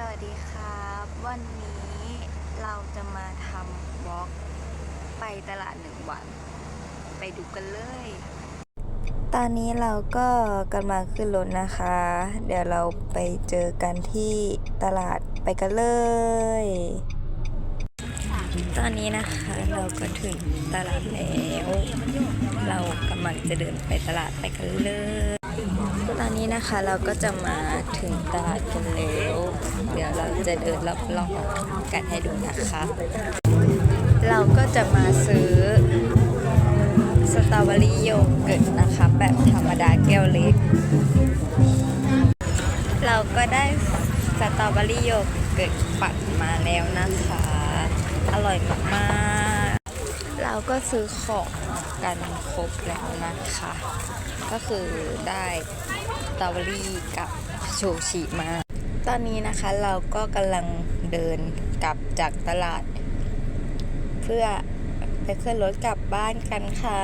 สวัสดีครับ วันนี้เราจะมาทำบล็อกไปตลาดหนึ่งวัน ไปดูกันเลย ตอนนี้เราก็กำลังขึ้นรถนะคะ เดี๋ยวเราไปเจอกันที่ตลาดไปกันเลย ตอนนี้นะคะเราก็ถึงตลาดแล้ว เรากำลังจะเดินไปตลาดไปกันเลย ตอนนี้นะคะเราก็จะมาถึงตลาดกันแล้ว เดี๋ยวเราจะเดินรอบๆกันให้ดูนะคะ เราก็จะมาซื้อสตรอเบอรี่โยเกิร์ตนะคะ แบบธรรมดาแก้วเล็ก เราก็ได้สตรอเบอรี่โยเกิร์ตปัดมาแล้วนะคะ อร่อยมากๆ เราก็ซื้อของกันครบแล้วนะคะ ก็คือได้สตรอเบอรี่กับโชชิมา ตอนนี้นะคะเราก็กำลังเดินกลับจากตลาด เพื่อไปขึ้นรถกลับบ้านกันค่ะ